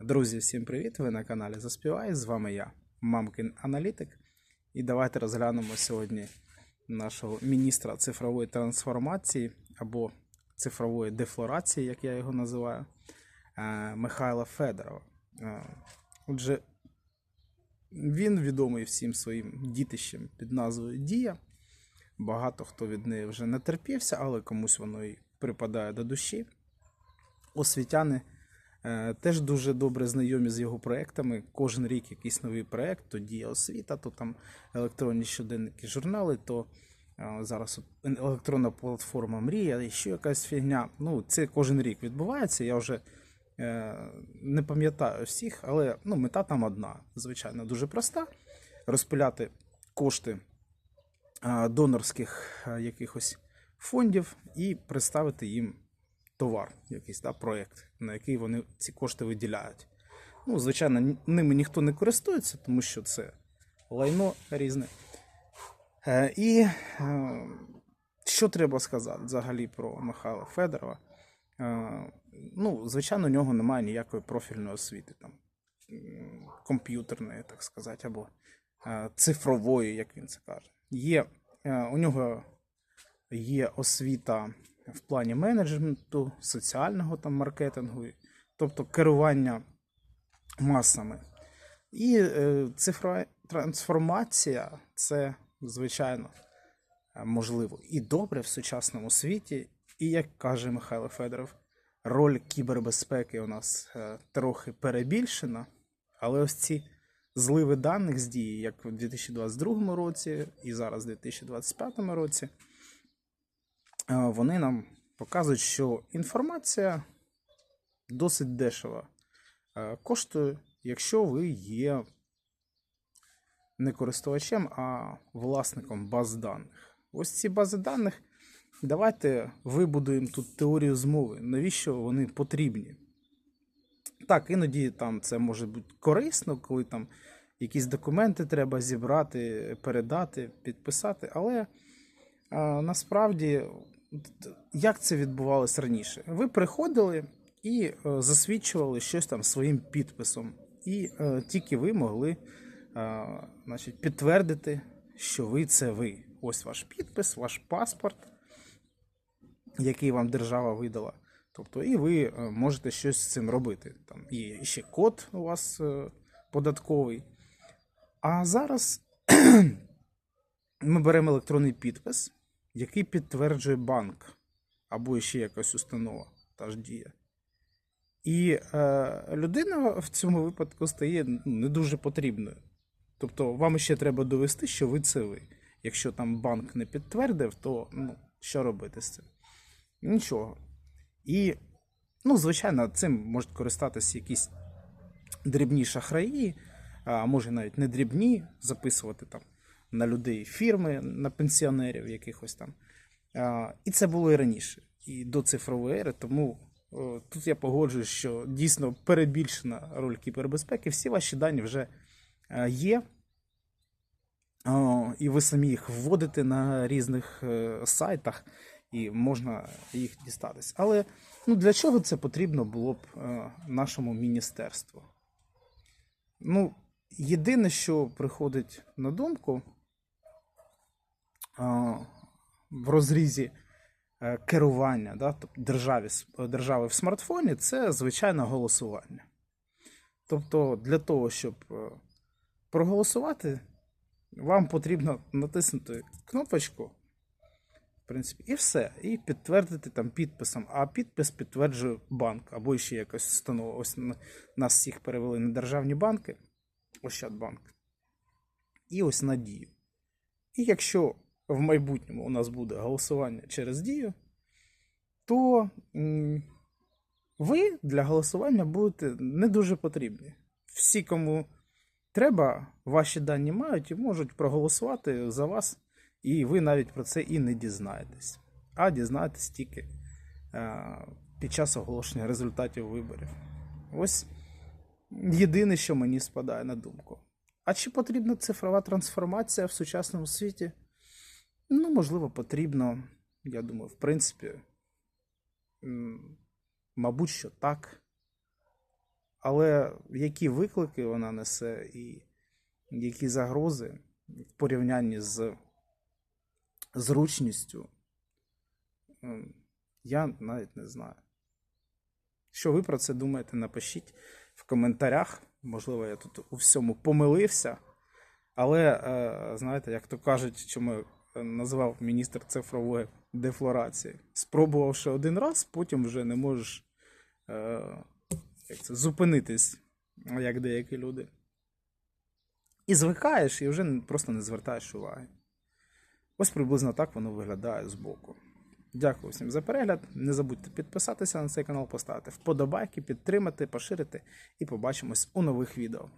Друзі, всім привіт! Ви на каналі Заспівай. З вами я, Мамкин Аналітик. І давайте розглянемо сьогодні нашого міністра цифрової трансформації або цифрової дефлорації, як я його називаю, е, Михайла Федорова. Е, Отже, він відомий всім своїм дітищем під назвою Дія. Багато хто від неї вже не терпівся, але комусь воно і припадає до душі. Освітяни теж дуже добре знайомі з його проектами. Кожен рік якийсь новий проект, то дія освіта, то там електронні щоденники, журнали, то е, зараз електронна платформа Мрія, і ще якась фігня. Ну, це кожен рік відбувається. Я вже е, не пам'ятаю всіх, але ну, мета там одна. Звичайно, дуже проста: розпиляти кошти е, донорських е, якихось фондів і представити їм товар, якийсь да, проєкт, на який вони ці кошти виділяють. Ну, звичайно, ними ніхто не користується, тому що це лайно різне. Е, і е, що треба сказати взагалі про Михайла Федорова? Е, ну, звичайно, у нього немає ніякої профільної освіти, там, комп'ютерної, так сказати, або е, цифрової, як він це каже. Є, е, у нього є освіта в плані менеджменту, соціального там маркетингу, тобто керування масами. І е, цифрова трансформація це, звичайно, е, можливо і добре в сучасному світі. І як каже Михайло Федоров, роль кібербезпеки у нас е, трохи перебільшена, але ось ці зливи даних з дії, як у 2022 році і зараз у 2025 році, вони нам показують, що інформація досить дешева е, коштує, якщо ви є не користувачем, а власником баз даних. Ось ці бази даних. Давайте вибудуємо тут теорію змови. Навіщо вони потрібні? Так, іноді там це може бути корисно, коли там якісь документи треба зібрати, передати, підписати. Але а, насправді, т- як це відбувалося раніше? Ви приходили і е, засвідчували щось там своїм підписом, і е, тільки ви могли е, значить, підтвердити, що ви це ви. Ось ваш підпис, ваш паспорт, який вам держава видала. Тобто, і ви можете щось з цим робити. Там і ще код у вас податковий. А зараз ми беремо електронний підпис, який підтверджує банк або ще якась установа, та ж дія. І е, людина в цьому випадку стає ну, не дуже потрібною. Тобто вам ще треба довести, що ви це ви. Якщо там банк не підтвердив, то ну, що робити з цим? Нічого. І, ну, звичайно, цим можуть користатися якісь дрібні шахраї, а може навіть не дрібні, записувати там на людей фірми, на пенсіонерів якихось там. І це було і раніше, і до цифрової ери. Тому тут я погоджуюсь, що дійсно перебільшена роль кібербезпеки. Всі ваші дані вже е, є. І ви самі їх вводите на різних е, сайтах, і можна їх дістатись. Але ну, для чого це потрібно було б е, нашому міністерству? Ну, єдине, що приходить на думку в розрізі е, керування да, тобто державі, держави в смартфоні, це звичайне голосування. Тобто, для того, щоб е, проголосувати, вам потрібно натиснути кнопочку, в принципі, і все. І підтвердити там підписом. А підпис підтверджує банк або ще якась установа. Ось нас всіх перевели на державні банки, Ощадбанк. І ось на дію. І якщо в майбутньому у нас буде голосування через дію, то ви для голосування будете не дуже потрібні. Всі, кому треба, ваші дані мають і можуть проголосувати за вас, і ви навіть про це і не дізнаєтесь. А дізнаєтесь тільки е, під час оголошення результатів виборів. Ось єдине, що мені спадає на думку. А чи потрібна цифрова трансформація в сучасному світі? Ну, можливо, потрібно. Я думаю, в принципі, мабуть, що так. Але які виклики вона несе і які загрози в порівнянні з зручністю, я навіть не знаю. Що ви про це думаєте, напишіть в коментарях. Можливо, я тут у всьому помилився. Але, е, знаєте, як то кажуть, чому назвав міністр цифрової дефлорації. Спробувавши один раз, потім вже не можеш е, як це, зупинитись, як деякі люди. І звикаєш, і вже просто не звертаєш уваги. Ось приблизно так воно виглядає збоку. Дякую всім за перегляд. Не забудьте підписатися на цей канал, поставити вподобайки, підтримати, поширити і побачимось у нових відео.